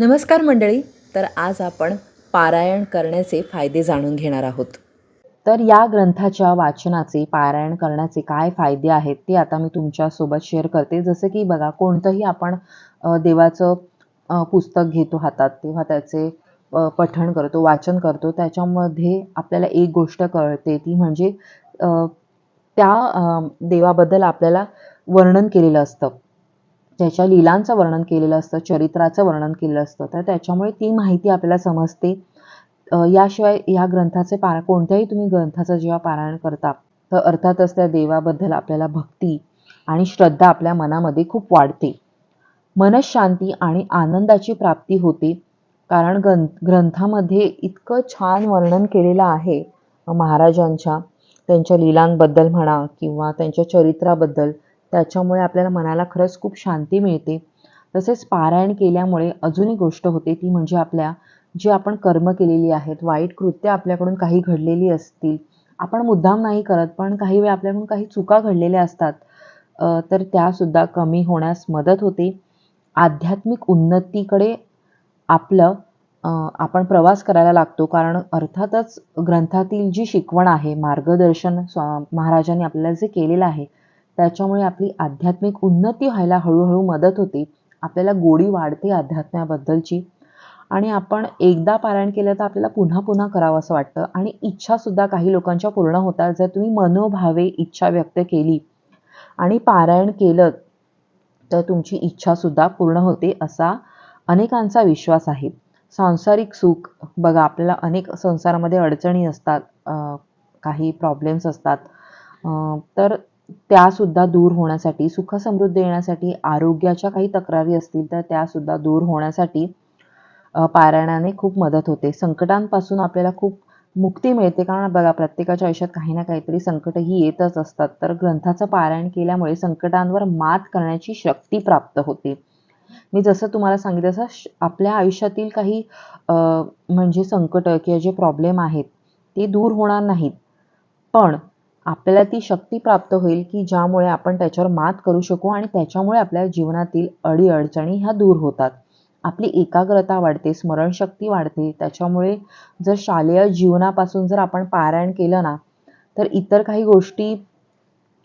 नमस्कार मंडळी तर आज आपण पारायण करण्याचे फायदे जाणून घेणार आहोत. तर या ग्रंथाच्या वाचनाचे पारायण करण्याचे काय फायदे आहेत ते आता मी तुमच्यासोबत शेअर करते. जसं की बघा कोणतंही आपण देवाचं पुस्तक घेतो हातात तेव्हा त्याचे पठण करतो वाचन करतो त्याच्यामध्ये आपल्याला एक गोष्ट कळते ती म्हणजे त्या देवाबद्दल आपल्याला वर्णन केलेलं असतं. त्याच्या लीलांचं वर्णन केलेलं असतं चरित्राचं वर्णन केलेलं असतं. तर त्याच्यामुळे ती माहिती आपल्याला समजते. याशिवाय या ग्रंथाचे पारा कोणत्याही तुम्ही ग्रंथाचं जेव्हा पारायण करता तर अर्थातच त्या देवाबद्दल आपल्याला भक्ती आणि श्रद्धा आपल्या मनामध्ये खूप वाढते. मनशांती आणि आनंदाची प्राप्ती होते कारण ग्रं ग्रंथामध्ये इतकं छान वर्णन केलेलं आहे महाराजांच्या त्यांच्या लीलांबद्दल म्हणा किंवा त्यांच्या चरित्राबद्दल. त्याच्यामुळे आपल्याला मनाला खरंच खूप शांती मिळते. तसेच पारायण केल्यामुळे अजून एक गोष्ट होते ती म्हणजे आपल्या जी आपण कर्म केलेली आहेत वाईट कृत्य आपल्याकडून काही घडलेली असतील आपण मुद्दाम नाही करत पण काही वेळा आपल्याकडून काही चुका घडलेल्या असतात तर त्यासुद्धा कमी होण्यास मदत होते. आध्यात्मिक उन्नतीकडे आपलं आपण प्रवास करायला लागतो कारण अर्थातच ग्रंथातील जी शिकवण आहे मार्गदर्शन स्वा महाराजांनी आपल्याला जे केलेलं आहे त्याच्यामुळे आपली आध्यात्मिक उन्नती व्हायला हळूहळू मदत होते. आपल्याला गोडी वाढते अध्यात्माबद्दलची आणि आपण एकदा पारायण केलं तर आपल्याला पुन्हा पुन्हा करावं असं वाटतं. आणि इच्छासुद्धा काही लोकांच्या पूर्ण होतात. जर तुम्ही मनोभावे इच्छा व्यक्त केली आणि पारायण केलं तर तुमची इच्छासुद्धा पूर्ण होते असा अनेकांचा विश्वास आहे. सांसारिक सुख बघा आपल्याला अनेक संसारामध्ये अडचणी असतात काही प्रॉब्लेम्स असतात. तर त्यासुद्धा दूर होण्यासाठी सुख समृद्धी येण्यासाठी आरोग्याच्या काही तक्रारी असतील तर त्यासुद्धा दूर होण्यासाठी पारायणाने खूप मदत होते. संकटांपासून आपल्याला खूप मुक्ती मिळते. कारण बघा प्रत्येकाच्या आयुष्यात काही ना काहीतरी संकट ही येतच असतात. तर ग्रंथाचं पारायण केल्यामुळे संकटांवर मात करण्याची शक्ती प्राप्त होते. मी जसं तुम्हाला सांगितलं तसं आपल्या आयुष्यातील काही म्हणजे संकट किंवा जे प्रॉब्लेम आहेत ते दूर होणार नाहीत. पण आपल्याला ती शक्ती प्राप्त होईल की ज्यामुळे आपण त्याच्यावर मात करू शकू आणि त्याच्यामुळे आपल्या जीवनातील अडीअडचणी ह्या दूर होतात. आपली एकाग्रता वाढते स्मरणशक्ती वाढते. त्याच्यामुळे जर शालेय जीवनापासून जर आपण पारायण केलं ना तर इतर काही गोष्टी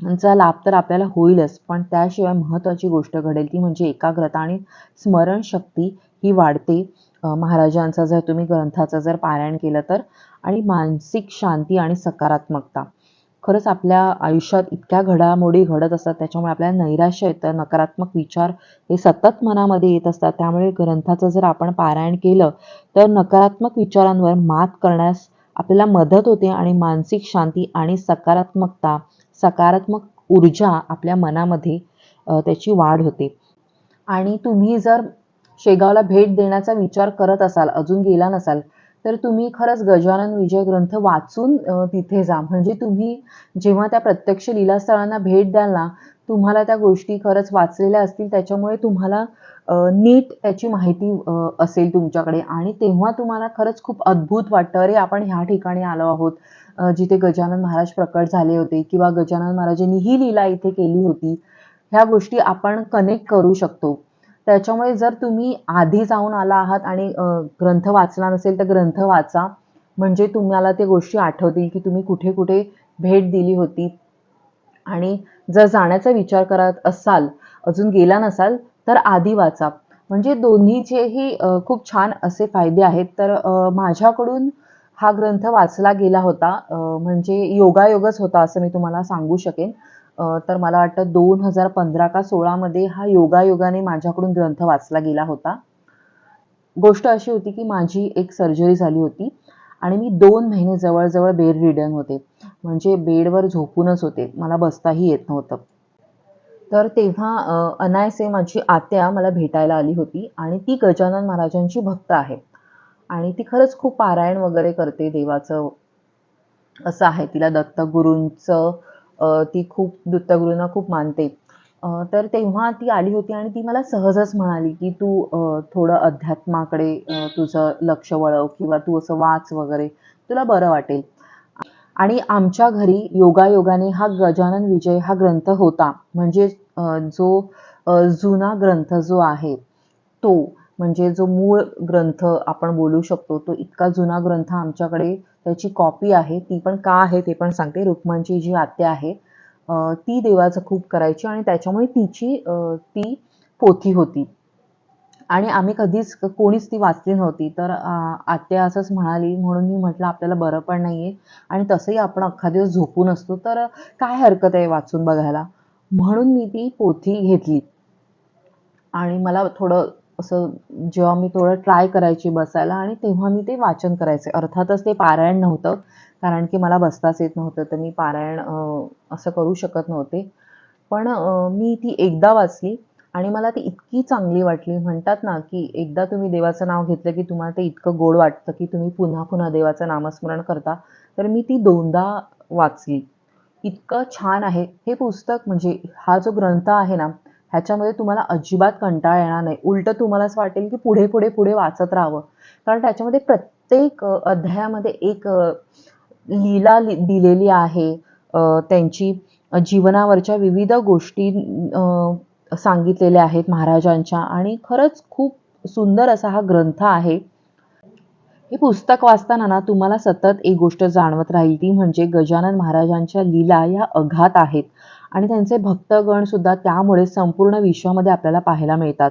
चा लाभ तर आपल्याला होईलच. पण त्याशिवाय महत्त्वाची गोष्ट घडेल ती म्हणजे एकाग्रता आणि स्मरणशक्ती ही वाढते. महाराजांचा जर तुम्ही ग्रंथाचं जर पारायण केलं तर आणि मानसिक शांती आणि सकारात्मकता. खरंच आपल्या आयुष्यात इतक्या घडामोडी घडत असतात त्याच्यामुळे आपल्याला नैराश्य येतं नकारात्मक विचार हे सतत मनामध्ये येत असतात. त्यामुळे ग्रंथाचं जर आपण पारायण केलं तर नकारात्मक विचारांवर मात करण्यास आपल्याला मदत होते आणि मानसिक शांती आणि सकारात्मकता सकारात्मक ऊर्जा आपल्या मनामध्ये त्याची वाढ होते. आणि तुम्ही जर शेगावला भेट देण्याचा विचार करत असाल अजून गेला नसाल तर तुम्ही खरंच गजानन विजय ग्रंथ वाचून तिथे जा. म्हणजे तुम्ही जेव्हा त्या प्रत्यक्ष लीलास्थळांना भेट द्याल ना तुम्हाला त्या गोष्टी खरंच वाचलेल्या असतील. त्याच्यामुळे तुम्हाला नीट त्याची माहिती असेल तुमच्याकडे. आणि तेव्हा तुम्हाला खरंच खूप अद्भुत वाटतं. अरे आपण ह्या ठिकाणी आलो आहोत जिथे गजानन महाराज प्रकट झाले होते किंवा गजानन महाराजांनी ही लीला इथे केली होती. ह्या गोष्टी आपण कनेक्ट करू शकतो. त्याच्यामुळे जर तुम्ही आधी जाऊन आला आहात आणि ग्रंथ वाचला नसेल तर ग्रंथ वाचा. म्हणजे तुम्हाला ते गोष्टी आठवतील की तुम्ही कुठे कुठे भेट दिली होती. आणि जर जाण्याचा विचार करत असाल अजून गेला नसाल तर आधी वाचा. म्हणजे दोन्हीचेही खूप छान असे फायदे आहेत. तर माझ्याकडून हा ग्रंथ वाचला गेला होता. म्हणजे योगायोगच होता असं मी तुम्हाला सांगू शकेन. अ, तर मला वाटतं दोन हजार पंधरा का सोळामध्ये हा योगायोगाने माझ्याकडून ग्रंथ वाचला गेला होता. गोष्ट अशी होती की माझी एक सर्जरी झाली होती आणि मी दोन महिने जवळजवळ बेड रिडन होते. म्हणजे बेडवर झोपूनच होते. मला बसताही येत नव्हतं. तर तेव्हा अ, अनायसे माझी आत्या मला भेटायला आली होती आणि ती गजानन महाराजांची भक्त आहे. आणि ती खरंच खूप पारायण वगैरे करते देवाचं. असं आहे तिला दत्तगुरूंचं ती खूप नृत्यगुरूंना खूप मानते. तर तेव्हा ती आली होती आणि ती मला सहजच म्हणाली की तू थोडं अध्यात्माकडे तुझं लक्ष वळव किंवा तू असं वाच वगैरे तुला बरं वाटेल. आणि आमच्या घरी योगायोगाने हा गजानन विजय हा ग्रंथ होता. म्हणजे जो जुना ग्रंथ जो आहे तो म्हणजे जो मूळ ग्रंथ आपण बोलू शकतो तो इतका जुना ग्रंथ आमच्याकडे त्याची कॉपी आहे ती पण का आहे ते पण सांगते. रुक्मांची जी आत्या आहे ती देवाचं खूप करायची आणि त्याच्यामुळे तिची ती पोथी होती. आणि आम्ही कधीच कोणीच ती वाचली नव्हती. तर आत्या असंच म्हणाली म्हणून मी म्हटलं आपल्याला बरं पण नाही आहे आणि तसंही आपण अख्खा दिवस झोपून असतो तर काय हरकत आहे वाचून बघायला? म्हणून मी ती पोथी घेतली. आणि मला थोडं असं जेव्हा मी थोडं ट्राय करायची बसायला आणि तेव्हा मी ते वाचन करायचे. अर्थातच ते पारायण नव्हतं कारण की मला बसताच येत नव्हतं तर मी पारायण असं करू शकत नव्हते. पण मी ती एकदा वाचली आणि मला ती इतकी चांगली वाटली. म्हणतात ना की एकदा तुम्ही देवाचं नाव घेतलं की तुम्हाला ते इतकं गोड वाटतं की तुम्ही पुन्हा पुन्हा देवाचं नामस्मरण करता. तर मी ती दोनदा वाचली. इतकं छान आहे. हे पुस्तक म्हणजे हा जो ग्रंथ आहे ना ह्याच्यामध्ये तुम्हाला अजिबात कंटाळा येणार नाही. उलटं तुम्हाला असं वाटेल की पुढे पुढे पुढे वाचत राहावं. कारण त्याच्यामध्ये प्रत्येक अध्यायामध्ये एक लीला दिलेली आहे. त्यांची जीवनावरच्या विविध गोष्टी सांगितलेल्या आहेत महाराजांच्या. आणि खरंच खूप सुंदर असा हा ग्रंथ आहे. हे पुस्तक वाचताना ना तुम्हाला सतत एक गोष्ट जाणवत राहील ती म्हणजे गजानन महाराजांच्या लीला या अघात आहेत. आणि त्यांचे भक्तगण सुद्धा त्यामुळे संपूर्ण विश्वामध्ये आपल्याला पाहायला मिळतात.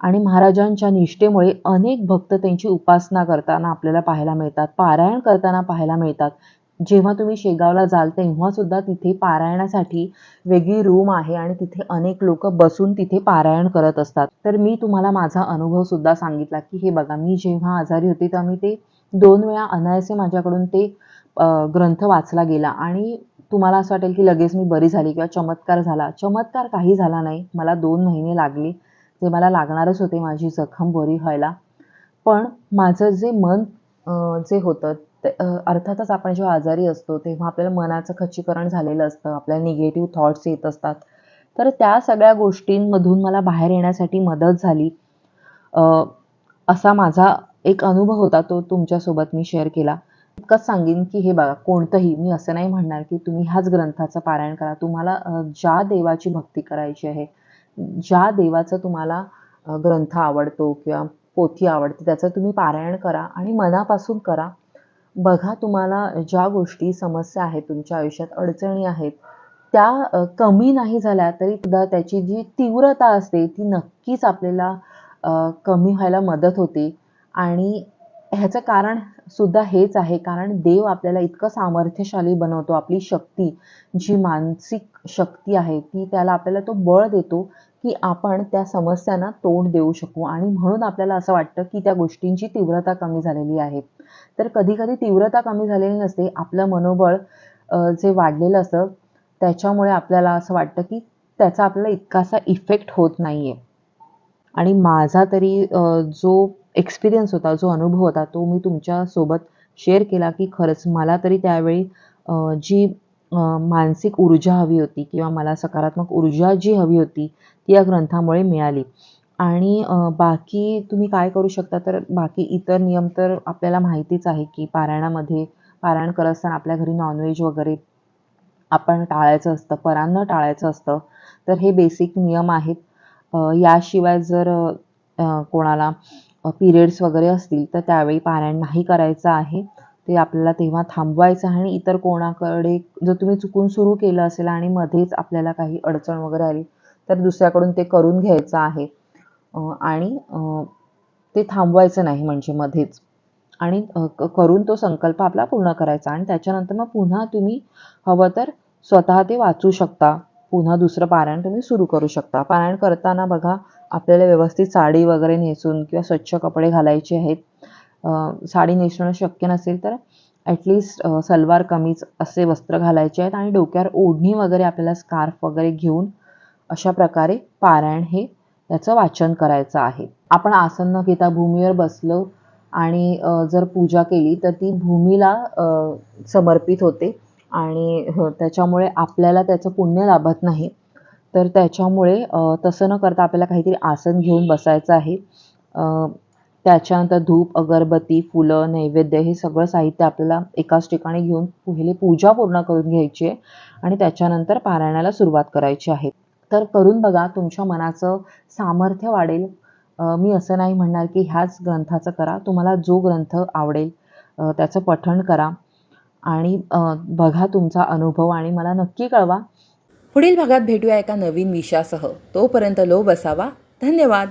आणि महाराजांच्या निष्ठेमुळे अनेक भक्त त्यांची उपासना करताना आपल्याला पाहायला मिळतात पारायण करताना पाहायला मिळतात. जेव्हा तुम्ही शेगावला जाल तेव्हा सुद्धा तिथे पारायणासाठी वेगळी रूम आहे आणि तिथे अनेक लोक बसून तिथे पारायण करत असतात. तर मी तुम्हाला माझा अनुभव सुद्धा सांगितला की हे बघा मी जेव्हा आजारी होते तेव्हा मी ते दोन वेळा अनायसे माझ्याकडून ते ग्रंथ वाचला गेला. आणि तुम्हाला असं वाटेल की लगेच मी बरी झाली किंवा चमत्कार झाला. चमत्कार काही झाला नाही. मला दोन महिने लागले. जे मला लागणारच होते माझी जखम बरी व्हायला. पण माझं जे मन जे होतं ते अर्थातच आपण जेव्हा आजारी असतो तेव्हा आपल्याला मनाचं खच्चीकरण झालेलं असतं. आपल्याला निगेटिव्ह थॉट्स येत असतात. तर त्या सगळ्या गोष्टींमधून मला बाहेर येण्यासाठी मदत झाली. असा माझा एक अनुभव होता तो तुमच्यासोबत मी शेअर केला. इतकंच सांगेन की हे बघा कोणतंही मी असं नाही म्हणणार की तुम्ही ह्याच ग्रंथाचं पारायण करा. तुम्हाला ज्या देवाची भक्ती करायची आहे ज्या देवाचं तुम्हाला ग्रंथ आवडतो किंवा पोथी आवडते त्याचं तुम्ही पारायण करा आणि मनापासून करा. बघा तुम्हाला ज्या गोष्टी समस्या आहेत तुमच्या आयुष्यात अडचणी आहेत त्या कमी नाही झाल्या तरी सुद्धा त्याची जी तीव्रता असते ती नक्कीच आपल्याला कमी व्हायला मदत होते. आणि ह्याचं कारण सुद्धा हेच आहे. कारण देव आपल्याला इतकं सामर्थ्यशाली बनवतो. आपली शक्ती जी मानसिक शक्ती आहे ती त्याला आपल्याला तो बळ देतो की आपण त्या समस्यांना तोंड देऊ शकू. आणि म्हणून आपल्याला असं वाटतं की त्या गोष्टींची तीव्रता कमी झालेली आहे. तर कधी कधी तीव्रता कमी झालेली नसते. आपलं मनोबळ जे वाढलेलं असतं त्याच्यामुळे आपल्याला असं वाटतं की त्याचा आपल्याला इतकासा इफेक्ट होत नाही आहे आणि माझा तरी जो एक्सपिरियन्स होता जो अनुभव होता तो मी तुमच्यासोबत शेअर केला की खरंच मला तरी त्यावेळी जी मानसिक ऊर्जा हवी होती किंवा मला सकारात्मक ऊर्जा जी हवी होती ती या ग्रंथामुळे मिळाली. आणि बाकी तुम्ही काय करू शकता तर बाकी इतर नियम तर आपल्याला माहितीच आहे की पारायणामध्ये पारायण करत असताना आपल्या घरी नॉनव्हेज वगैरे आपण टाळायचं असतं परांना टाळायचं असतं तर हे बेसिक नियम आहेत. याशिवाय जर कोणाला पिरियड्स वगैरे असतील तर त्यावेळी पारायण नाही करायचं आहे. ते आपल्याला तेव्हा थांबवायचं आहे आणि इतर कोणाकडे जर तुम्ही चुकून सुरू केलं असेल आणि मध्येच आपल्याला काही अडचण वगैरे आली तर दुसऱ्याकडून ते करून घ्यायचं आहे. आणि ते थांबवायचं नाही म्हणजे मध्येच. आणि करून तो संकल्प आपला पूर्ण करायचा आणि त्याच्यानंतर मग पुन्हा तुम्ही हवं तर स्वतः ते वाचू शकता. पुन्हा दुसरं पारायण तुम्ही सुरू करू शकता. पारायण करताना बघा आपल्याला व्यवस्थित साडी वगैरे नेसून किंवा स्वच्छ कपडे घालायचे आहेत. साडी नेसणं शक्य नसेल तर ॲटलिस्ट सलवार कमीज असे वस्त्र घालायचे आहेत आणि डोक्यावर ओढणी वगैरे आपल्याला स्कार्फ वगैरे घेऊन अशा प्रकारे पारायण हे याचं वाचन करायचं आहे. आपण आसन न घेता भूमीवर बसलो आणि जर पूजा केली तर ती भूमीला समर्पित होते आणि त्याच्यामुळे आपल्याला त्याचं पुण्य लाभत नाही. तर त्याच्यामुळे तसं न करता आपल्याला काहीतरी आसन घेऊन बसायचं आहे. त्याच्यानंतर धूप अगरबत्ती फुलं नैवेद्य हे सगळं साहित्य आपल्याला एकाच ठिकाणी घेऊन पहिले पूजा पूर्ण करून घ्यायची आहे आणि त्याच्यानंतर पारायणाला सुरुवात करायची आहे. तर करून बघा तुमच्या मनाचं सामर्थ्य वाढेल. मी असं नाही म्हणणार की ह्याच ग्रंथाचं करा. तुम्हाला जो ग्रंथ आवडेल त्याचं पठण करा. आणि बघा तुमचा अनुभव आणि मला नक्की कळवा. पुढील भागात भेटूया एका नवीन विषयासह. तोपर्यंत लो बसावा धन्यवाद.